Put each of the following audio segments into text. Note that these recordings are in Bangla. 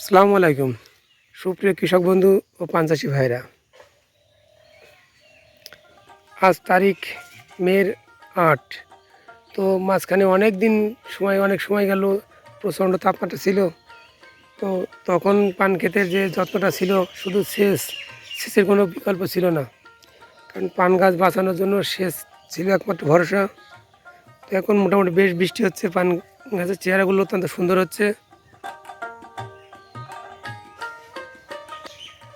আসসালামু আলাইকুম। সুপ্রিয় কৃষক বন্ধু ও পাঞ্চাশি ভাইরা, আজ তারিখ মের আট। তো মাঝখানে অনেক দিন সময়, অনেক সময় গেল, প্রচণ্ড তাপমাত্রা ছিল। তো তখন পান ক্ষেতের যে যত্নটা ছিল, শুধু সেচ, সেচের কোনো বিকল্প ছিল না। কারণ পান গাছ বাঁচানোর জন্য সেচ ছিল একমাত্র ভরসা। তো এখন মোটামুটি বেশ বৃষ্টি হচ্ছে, পান গাছের চেহারাগুলো অত্যন্ত সুন্দর হচ্ছে।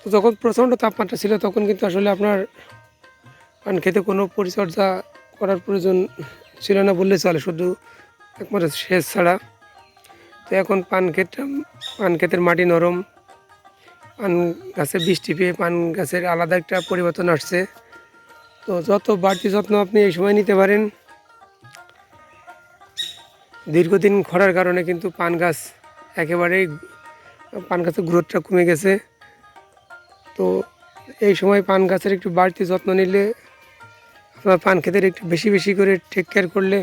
তো যখন প্রচণ্ড তাপমাত্রা ছিল, তখন কিন্তু আসলে আপনার পান খেতে কোনো পরিচর্যা করার প্রয়োজন ছিল না বললে চলে, শুধু একমাত্র সেচ ছাড়া। তো এখন পান ক্ষেতটা পান ক্ষেতের মাটি নরম, পান গাছে বৃষ্টি পেয়ে পান গাছের আলাদা একটা পরিবর্তন আসছে। তো যত বাড়তি যত্ন আপনি এই সময় নিতে পারেন, দীর্ঘদিন খরার কারণে কিন্তু পান গাছ একেবারেই, পান গাছের গ্রোথটা কমে গেছে। তো এই সময় পান গাছের একটু বাড়তি যত্ন নিলে, আপনার পান ক্ষেতের একটু বেশি বেশি করে টেক কেয়ার করলে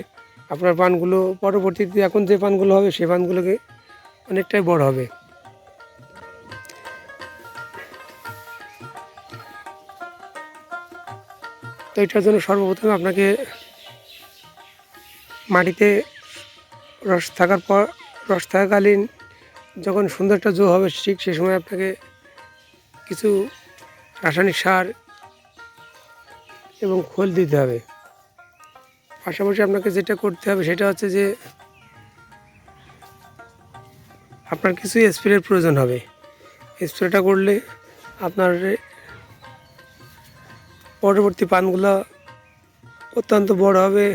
আপনার পানগুলো পরবর্তীতে এখন যে পানগুলো হবে সেই পানগুলোকে অনেকটাই বড় হবে। তো এটার জন্য সর্বপ্রথমে আপনাকে মাটিতে রস থাকার পর, রস থাকাকালীন যখন সুন্দর একটা জো হবে ঠিক সে সময় আপনাকে কিছু রাসায়নিক সার এবং খোল দিতে হবে। পাশাপাশি আপনাকে যেটা করতে হবে সেটা হচ্ছে যে, আপনার কিছু স্প্রের প্রয়োজন হবে। স্প্রেটা করলে আপনার পরবর্তী পানগুলো অত্যন্ত বড় হবে।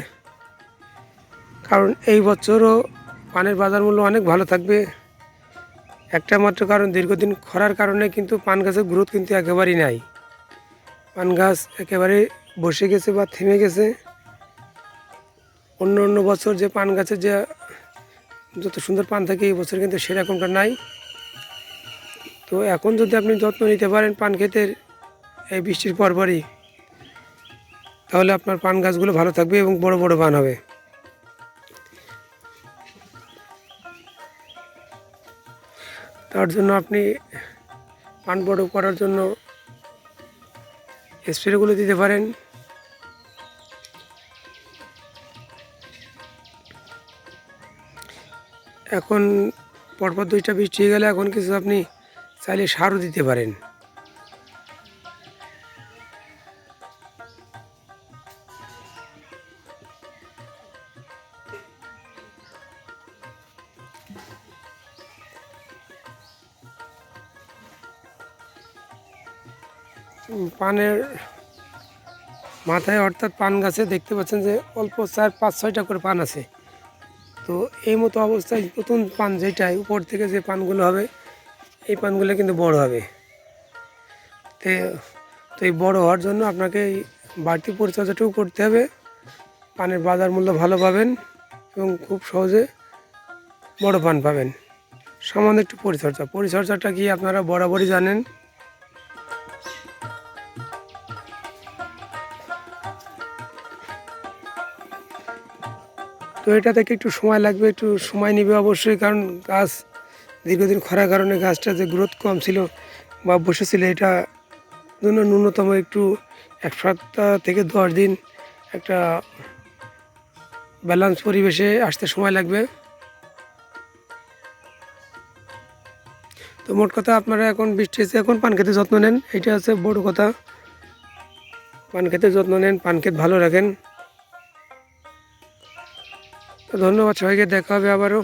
কারণ এই বছরও পানের বাজার মূল্য অনেক ভালো থাকবে। একটা মাত্র কারণ, দীর্ঘদিন খরার কারণে কিন্তু পান গাছের গ্রোথ কিন্তু একেবারেই নাই। পান গাছ একেবারে বসে গেছে বা থেমে গেছে। অন্য অন্য বছর যে পান গাছের যে যত সুন্দর পান থাকে, এই বছর কিন্তু সেরকমটা নাই। তো এখন যদি আপনি যত্ন নিতে পারেন পান ক্ষেতের এই বৃষ্টির পরপরই, তাহলে আপনার পান গাছগুলো ভালো থাকবে এবং বড় বড় পান হবে। তার জন্য আপনি পান বড় করার জন্য স্প্রেগুলো দিতে পারেন। এখন পরপর দুইটা বৃষ্টি হয়ে গেলে এখন কিছু আপনি চাইলে সারও দিতে পারেন। পানের মাথায় অর্থাৎ পান গাছে দেখতে পাচ্ছেন যে অল্প চার, পাঁচ, ছয়টা করে পান আছে। তো এই মতো অবস্থায় নতুন পান যেটাই, উপর থেকে যে পানগুলো হবে, এই পানগুলো কিন্তু বড় হবে। তে, তো এই বড় হওয়ার জন্য আপনাকে এই বাড়তি পরিচর্যাটুকু করতে হবে। পানের বাজার মূল্য ভালো পাবেন এবং খুব সহজে বড় পান পাবেন। সামান্য একটু পরিচর্যা। পরিচর্যাটা কি আপনারা বরাবরই জানেন? তো এটা থেকে একটু সময় লাগবে, একটু সময় নেবে অবশ্যই, কারণ গাছ দীর্ঘদিন খরার কারণে গাছটা যে গ্রোথ কম ছিল বা বসেছিল, এটা জন্য ন্যূনতম একটু এক সপ্তাহ থেকে দশ দিন একটা ব্যালান্স পরিবেশে আসতে সময় লাগবে। তো মোট কথা আপনারা এখন বৃষ্টি হচ্ছে এখন পান খেতে যত্ন নেন এটা হচ্ছে বড় কথা। পান খেতে যত্ন নেন, পান খেত ভালো রাখেন। ধন্যবাদ সবাইকে দেখা হবে আবারও।